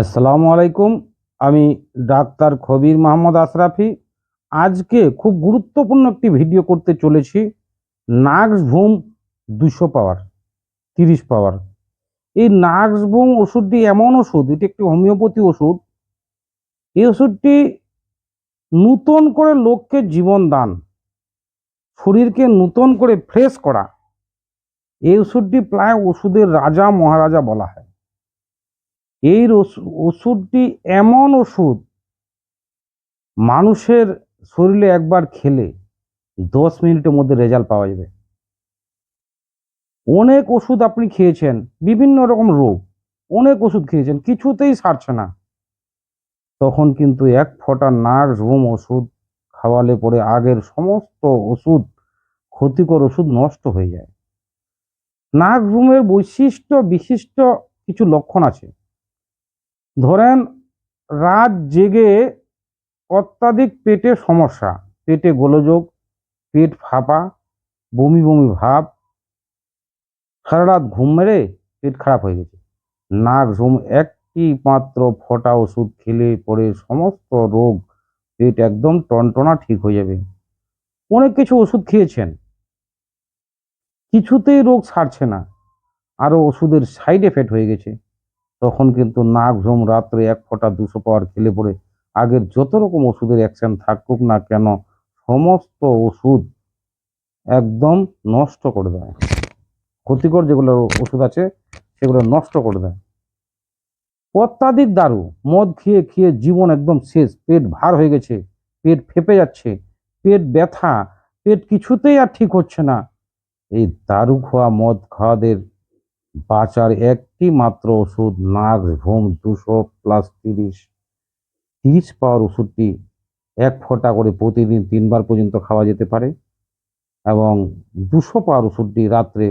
আসসালামু আলাইকুম। আমি ডাক্তার খবির মোহাম্মদ আশরাফি। আজকে খুব গুরুত্বপূর্ণ একটি ভিডিও করতে চলেছি। নাক্স ভুম দুশো পাওয়ার, তিরিশ পাওয়ার। এই নাক্স ভুম ওষুধটি এমন ওষুধ, এটি একটি হোমিওপ্যাথি ওষুধ। এই ওষুধটি নূতন করে লোককে জীবন দান, শরীরকে নূতন করে ফ্রেশ করা। এই ওষুধটি প্রায় ওষুধের রাজা মহারাজা বলা হয়। এই ওষুধটি এমন ওষুধ, মানুষের শরীরে একবার খেলে দশ মিনিটের মধ্যে রেজাল্ট পাওয়া যাবে। অনেক ওষুধ আপনি খেয়েছেন, বিভিন্ন রকম রোগ, অনেক ওষুধ খেয়েছেন, কিছুতেই সারছে না। তখন কিন্তু এক ফোঁটা নার্স রুম ওষুধ খাওয়ালে পরে আগের সমস্ত ওষুধ, ক্ষতিকর ওষুধ নষ্ট হয়ে যায়। নাক রুমের বৈশিষ্ট্য, বিশিষ্ট কিছু লক্ষণ আছে। ধরেন রাত জেগে অত্যাধিক পেটে সমস্যা, পেটে গোলযোগ, পেট ফাঁপা, বমি বমি ভাব, সারা রাত ঘুম মেরে পেট খারাপ হয়ে গেছে। নাক ঝুম একটি মাত্র ফোঁটা ওষুধ খেলে পরে সমস্ত রোগ পেট একদম টনটনা ঠিক হয়ে যাবে। অনেক কিছু ওষুধ খেয়েছেন। কিছুতেই রোগ সারছে না। আরও ওষুধের সাইড এফেক্ট হয়ে গেছে। তখন কিন্তু নাক ঝুম রাত্রে এক ফোঁটা দুশো পাওয়ার খেলে পড়ে। আগের যত রকম ওষুধের অ্যাকশন থাকুক না কেন, সমস্ত ওষুধ একদম নষ্ট করে দেয়। ক্ষতিকর যেগুলো ওষুধ আছে, সেগুলো নষ্ট করে দেয়। অত্যাধিক দারু, মদ খেয়ে খেয়ে জীবন একদম শেষ, পেট ভার হয়ে গেছে, পেট ফেপে যাচ্ছে, পেট ব্যথা, পেট কিছুতেই আর ঠিক হচ্ছে না। এই দারু খাওয়া, মদ খাওয়াদের বাঁচার একটি মাত্র ওষুধ, নাক, ঘুম, দুশো প্লাস তিরিশ তিরিশ পাওয়ার ওষুধটি এক ফোঁটা করে প্রতিদিন তিনবার পর্যন্ত খাওয়া যেতে পারে এবং দুশো পাওয়ার ওষুধটি রাত্রে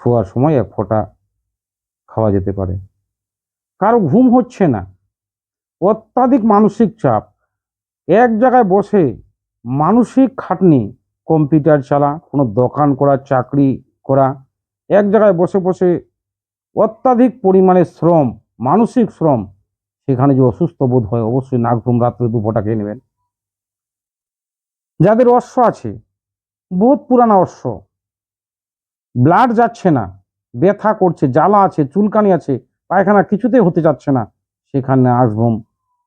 শোয়ার সময় এক ফোঁটা খাওয়া যেতে পারে। কারও ঘুম হচ্ছে না, অত্যাধিক মানসিক চাপ, এক জায়গায় বসে মানসিক খাটনি, কম্পিউটার চালা, কোনো দোকান করা, চাকরি করা এক জায়গায় বসে বসে অত্যাধিক পরিমাণে শ্রম, মানসিক শ্রম, সেখানে যে অসুস্থ বোধ হয়, অবশ্যই ঘুম রাত্রে দু ফোঁটা খেয়ে নেবেন। যাদের অশ্ব আছে, বহুত পুরানা অশ্ব। ব্লাড যাচ্ছে না, ব্যথা করছে, জ্বালা আছে, চুলকানি আছে, পায়খানা কিছুতেই হতে যাচ্ছে না, সেখানে আসবম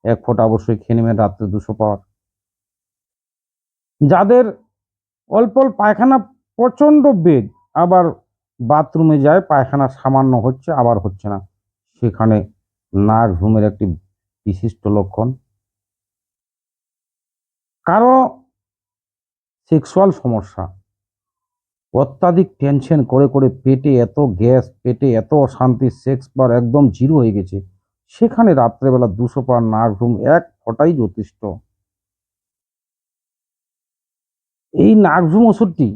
এক ফোঁটা অবশ্যই খেয়ে নেবেন রাত্রে দুশো পাওয়ার। যাদের অল্প অল্প পায়খানা, প্রচণ্ড বেগ, আবার বাথরুমে যায়, পায়খানা সামান্য হচ্ছে, আবার হচ্ছে না। সেখানে নাক ঘুমের একটি বিশিষ্ট লক্ষণ। কারও সেক্সুয়াল সমস্যা, অত্যাধিক টেনশন করে করে পেটে এত গ্যাস, পেটে এত অশান্তি, সেক্স বার একদম জিরো হয়ে গেছে। সেখানে রাত্রেবেলা দুশো পার নাক ঘুম এক ফোঁটাই যথেষ্ট। এই নাকঝুম ওষুধটি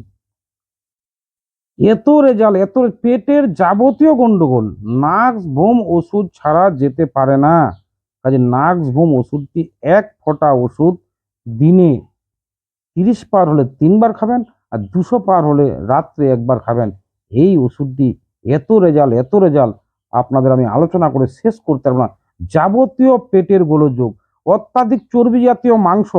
এত রেজাল্ট, এত পেটের যাবতীয় গন্ডগোল। নাক্স বোম ওষুধ ছাড়া যেতে পারে না। কাজে নাক্স বোম ওষুধটি এক ফোঁটা ওষুধ দিনে তিরিশ পার হলে তিনবার খাবেন আর দুশো পার হলে রাত্রে একবার খাবেন। এই ওষুধটি এত রেজাল্ট এত রেজাল্ট আপনাদের আমি আলোচনা করে শেষ করতে পারব না। যাবতীয় পেটের গোলযোগ, অত্যাধিক চর্বি জাতীয় মাংস,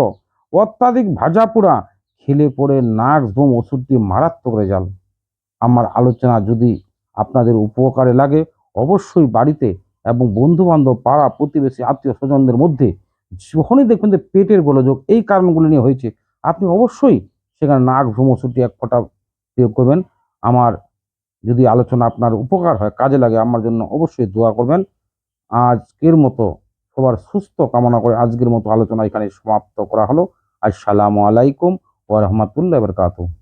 অত্যাধিক ভাজা পোড়া, খেলে পড়ে নাক বোম ওষুধটি মারাত্মক রেজাল্ট। আমার আলোচনা যদি আপনাদের উপকারে লাগে, অবশ্যই বাড়িতে এবং বন্ধু বান্ধব পাড়া, প্রতিবেশী, আত্মীয় স্বজনদের মধ্যে যখনই দেখবেন যে পেটের গোলযোগ, এই কারণগুলো নিয়ে হয়েছে, আপনি অবশ্যই সেখানে নাক ওষুধটি এক ফোঁটা প্রয়োগ করবেন। আমার যদি আলোচনা আপনার উপকার হয়, কাজে লাগে, আমার জন্য অবশ্যই দোয়া করবেন। আজকের মতো সবার সুস্থ কামনা করে আজকের মতো আলোচনা এখানে সমাপ্ত করা হলো। আসসালামু আলাইকুম ওয়া রাহমাতুল্লাহি ওয়া বারাকাতুহু।